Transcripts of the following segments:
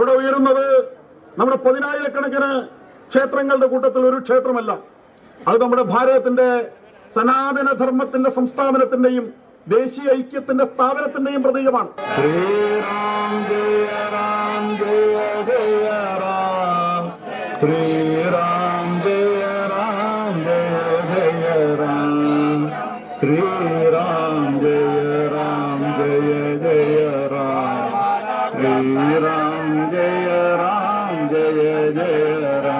അവിടെ ഉയരുന്നത് നമ്മുടെ പതിനായിരക്കണക്കിന് ക്ഷേത്രങ്ങളുടെ കൂട്ടത്തിൽ ഒരു ക്ഷേത്രമല്ല. അത് നമ്മുടെ ഭാരതത്തിന്റെ സനാതന ധർമ്മത്തിന്റെ സംസ്ഥാപനത്തിന്റെയും ദേശീയ ഐക്യത്തിന്റെ സ്ഥാപനത്തിന്റെയും പ്രതീകമാണ്. ശ്രീരാം ജയ ಜಯ ಜಯ ರಾಮ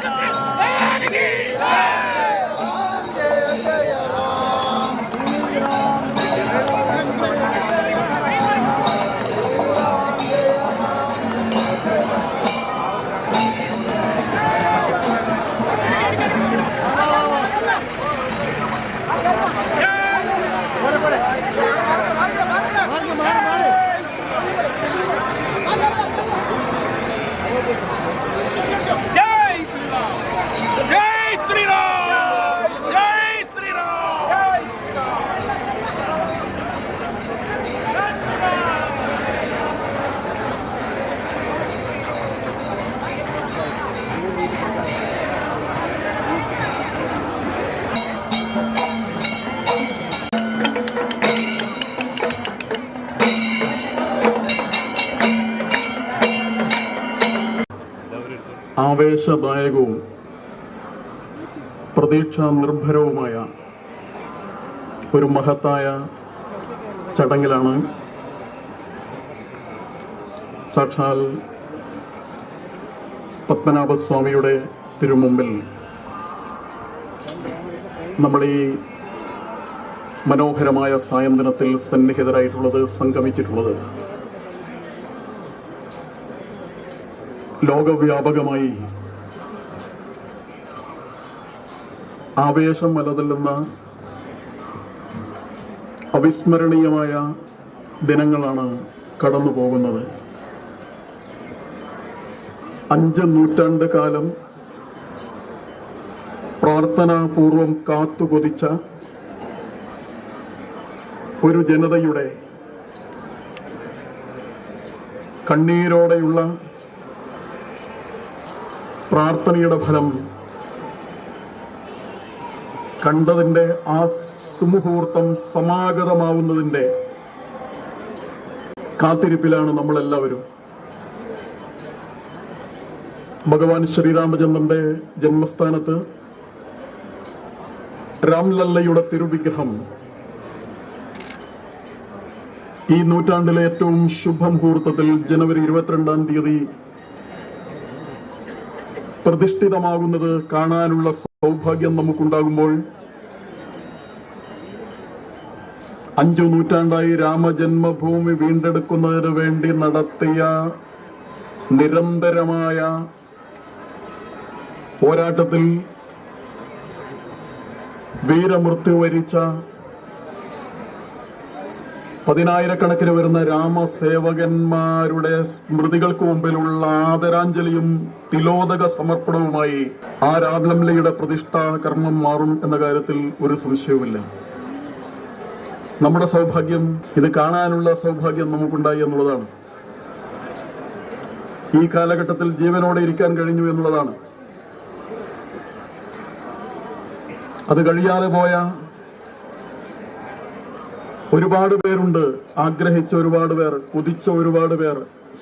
감사합니다. ആവേശദായകവും പ്രതീക്ഷാ നിർഭരവുമായ ഒരു മഹത്തായ ചടങ്ങിലാണ് സാക്ഷാൽ പത്മനാഭസ്വാമിയുടെ തിരുമുമ്പിൽ നമ്മൾ ഈ മനോഹരമായ സായന്തനത്തിൽ സന്നിഹിതരായിട്ടുള്ളത് സംഗമിച്ചിട്ടുള്ളത്. ലോകവ്യാപകമായി ആവേശം അലതല്ലുന്ന അവിസ്മരണീയമായ ദിനങ്ങളാണ് കടന്നു പോകുന്നത്. അഞ്ച് നൂറ്റാണ്ട് കാലം പ്രാർത്ഥനാപൂർവം കാത്തുകൊതിച്ച ഒരു ജനതയുടെ കണ്ണീരോടെയുള്ള പ്രാർത്ഥനയുടെ ഫലം കണ്ടതിന്റെ ആ സുമുഹൂർത്തം സമാഗതമാവുന്നതിന്റെ കാത്തിരിപ്പിലാണ് നമ്മളെല്ലാവരും. ഭഗവാൻ ശ്രീരാമചന്ദ്രന്റെ ജന്മസ്ഥാനത്ത് രാംലല്ലയുടെ തിരുവിഗ്രഹം ഈ നൂറ്റാണ്ടിലെ ഏറ്റവും ശുഭമുഹൂർത്തത്തിൽ ജനുവരി ഇരുപത്തിരണ്ടാം തീയതി പ്രതിഷ്ഠിതമാകുന്നത് കാണാനുള്ള സൗഭാഗ്യം നമുക്കുണ്ടാകുമ്പോൾ അഞ്ചു നൂറ്റാണ്ടായി രാമജന്മഭൂമി വീണ്ടെടുക്കുന്നതിന് വേണ്ടി നടത്തിയ നിരന്തരമായ പോരാട്ടത്തിൽ വീരമൃത്യു വരിച്ച പതിനായിരക്കണക്കിന് വരുന്ന രാമസേവകന്മാരുടെ സ്മൃതികൾക്ക് മുമ്പിലുള്ള ആദരാഞ്ജലിയും തിലോദക സമർപ്പണവുമായി ആ രാമലംലയുടെ പ്രതിഷ്ഠാ കർമ്മം മാറും എന്ന കാര്യത്തിൽ ഒരു സംശയവുമില്ല. നമ്മുടെ സൗഭാഗ്യം ഇത് കാണാനുള്ള സൗഭാഗ്യം നമുക്കുണ്ടായി എന്നുള്ളതാണ്. ഈ കാലഘട്ടത്തിൽ ജീവനോടെ ഇരിക്കാൻ കഴിഞ്ഞു എന്നുള്ളതാണ്. അത് കഴിയാതെ പോയ ഒരുപാട് പേരുണ്ട്. ആഗ്രഹിച്ച ഒരുപാട് പേർ കുതിച്ച ഒരുപാട് പേർ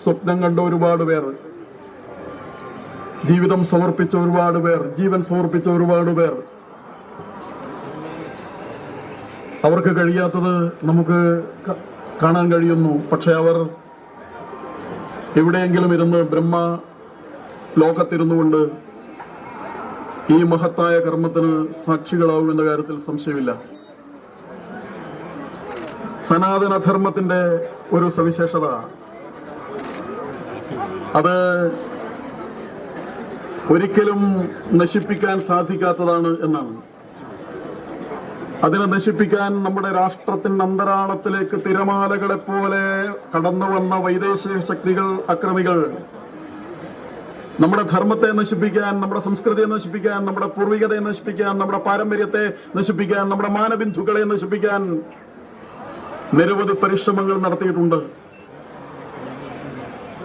സ്വപ്നം കണ്ട ഒരുപാട് പേർ ജീവിതം സമർപ്പിച്ച ഒരുപാട് പേർ ജീവൻ സമർപ്പിച്ച ഒരുപാട് പേർ. അവർക്ക് കഴിയാത്തത് നമുക്ക് കാണാൻ കഴിയുന്നു. പക്ഷെ അവർ എവിടെയെങ്കിലും ഇരുന്ന് ബ്രഹ്മ ലോകത്തിരുന്നുകൊണ്ട് ഈ മഹത്തായ കർമ്മത്തിന് സാക്ഷികളാവുമെന്ന കാര്യത്തിൽ സംശയമില്ല. സനാതനധർമ്മത്തിന്റെ ഒരു സവിശേഷത. അത് ഒരിക്കലും നശിപ്പിക്കാൻ സാധിക്കാത്തതാണ് എന്നാണ്. അതിനെ നശിപ്പിക്കാൻ നമ്മുടെ രാഷ്ട്രത്തിന്റെ അന്തരാളത്തിലേക്ക് തിരമാലകളെ പോലെ കടന്നു വന്ന വൈദേശിക ശക്തികൾ അക്രമികൾ നമ്മുടെ ധർമ്മത്തെ നശിപ്പിക്കാൻ നമ്മുടെ സംസ്കൃതിയെ നശിപ്പിക്കാൻ നമ്മുടെ പൂർവികതയെ നശിപ്പിക്കാൻ നമ്മുടെ പാരമ്പര്യത്തെ നശിപ്പിക്കാൻ നമ്മുടെ മാനബിന്ദുക്കളെ നശിപ്പിക്കാൻ നിരവധി പരിശ്രമങ്ങൾ നടത്തിയിട്ടുണ്ട്.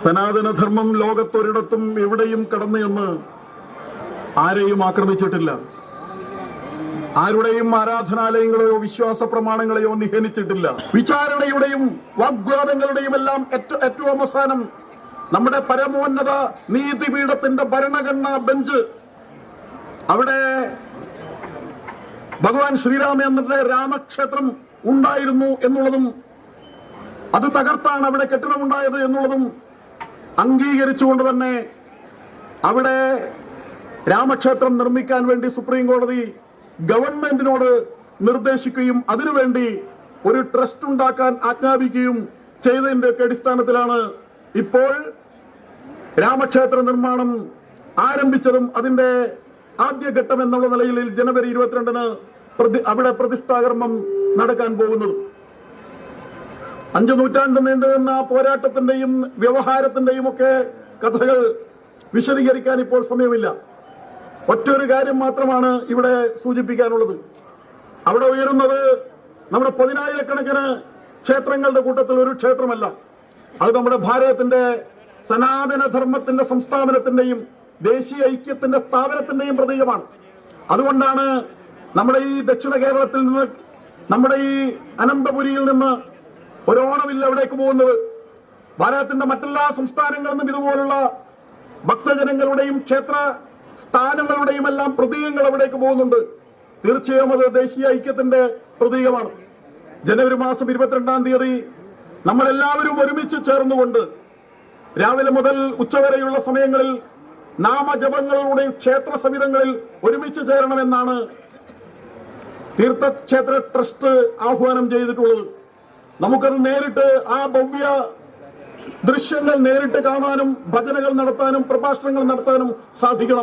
സനാതനധർമ്മം ലോകത്തൊരിടത്തും എവിടെയും കടന്നു എന്ന് ആരെയും ആക്രമിച്ചിട്ടില്ല. ആരുടെയും ആരാധനാലയങ്ങളെയോ വിശ്വാസ പ്രമാണങ്ങളെയോ നിഹനിച്ചിട്ടില്ല. വിചാരണയുടെയും വാഗ്വാദങ്ങളുടെയും എല്ലാം ഏറ്റവും അവസാനം നമ്മുടെ പരമോന്നത നീതിപീഠത്തിന്റെ ഭരണഘടനാ ബെഞ്ച് അവിടെ ഭഗവാൻ ശ്രീരാമചന്ദ്രന്റെ രാമക്ഷേത്രം ഉണ്ടായിരുന്നു എന്നുള്ളതും അത് തകർത്താണ് അവിടെ കെട്ടിടമുണ്ടായത് എന്നുള്ളതും അംഗീകരിച്ചുകൊണ്ട് തന്നെ അവിടെ രാമക്ഷേത്രം നിർമ്മിക്കാൻ വേണ്ടി സുപ്രീം കോടതി ഗവൺമെന്റിനോട് നിർദ്ദേശിക്കുകയും അതിനുവേണ്ടി ഒരു ട്രസ്റ്റ് ഉണ്ടാക്കാൻ ആജ്ഞാപിക്കുകയും ചെയ്തതിന്റെ ഒക്കെ അടിസ്ഥാനത്തിലാണ് ഇപ്പോൾ രാമക്ഷേത്ര നിർമ്മാണം ആരംഭിച്ചതും അതിന്റെ ആദ്യഘട്ടം എന്നുള്ള നിലയിൽ ജനുവരി ഇരുപത്തിരണ്ടിന് അവിടെ പ്രതിഷ്ഠാകർമ്മം നടക്കാൻ പോകുന്നതും. അഞ്ചു നൂറ്റാണ്ട് നീണ്ടുനിന്ന ആ പോരാട്ടത്തിന്റെയും വ്യവഹാരത്തിന്റെയും ഒക്കെ കഥകൾ വിശദീകരിക്കാൻ ഇപ്പോൾ സമയമില്ല. ഒറ്റൊരു കാര്യം മാത്രമാണ് ഇവിടെ സൂചിപ്പിക്കാനുള്ളത്. അവിടെ ഉയരുന്നത് നമ്മുടെ പതിനായിരക്കണക്കിന് ക്ഷേത്രങ്ങളുടെ കൂട്ടത്തിൽ ഒരു ക്ഷേത്രമല്ല. അത് നമ്മുടെ ഭാരതത്തിന്റെ സനാതന ധർമ്മത്തിന്റെ സംസ്ഥാപനത്തിന്റെയും ദേശീയ ഐക്യത്തിന്റെ സ്ഥാപനത്തിന്റെയും പ്രതീകമാണ്. അതുകൊണ്ടാണ് നമ്മുടെ ഈ ദക്ഷിണ കേരളത്തിൽ നിന്ന് നമ്മുടെ ഈ അനന്തപുരിയിൽ നിന്ന് ഒരു ഓണമില്ല അവിടേക്ക് പോകുന്നത്. ഭാരതത്തിന്റെ മറ്റെല്ലാ സംസ്ഥാനങ്ങളിൽ നിന്നും ഇതുപോലുള്ള ഭക്തജനങ്ങളുടെയും ക്ഷേത്ര സ്ഥാനങ്ങളുടെയും എല്ലാം പ്രതീകങ്ങൾ അവിടേക്ക് പോകുന്നുണ്ട്. തീർച്ചയായും അത് ദേശീയ ഐക്യത്തിന്റെ പ്രതീകമാണ്. ജനുവരി മാസം ഇരുപത്തിരണ്ടാം തീയതി നമ്മളെല്ലാവരും ഒരുമിച്ച് ചേർന്നുകൊണ്ട് രാവിലെ മുതൽ ഉച്ചവരെയുള്ള സമയങ്ങളിൽ നാമജപങ്ങളുടെ ക്ഷേത്ര സവിധങ്ങളിൽ ഒരുമിച്ച് ചേരണമെന്നാണ് തീർത്ഥക്ഷേത്ര ട്രസ്റ്റ് ആഹ്വാനം ചെയ്തിട്ടുള്ളത്. നമുക്കത് നേരിട്ട് ആ ഭവ്യ ദൃശ്യങ്ങൾ നേരിട്ട് കാണാനും ഭജനകൾ നടത്താനും പ്രഭാഷണങ്ങൾ നടത്താനും സാധിക്കണം.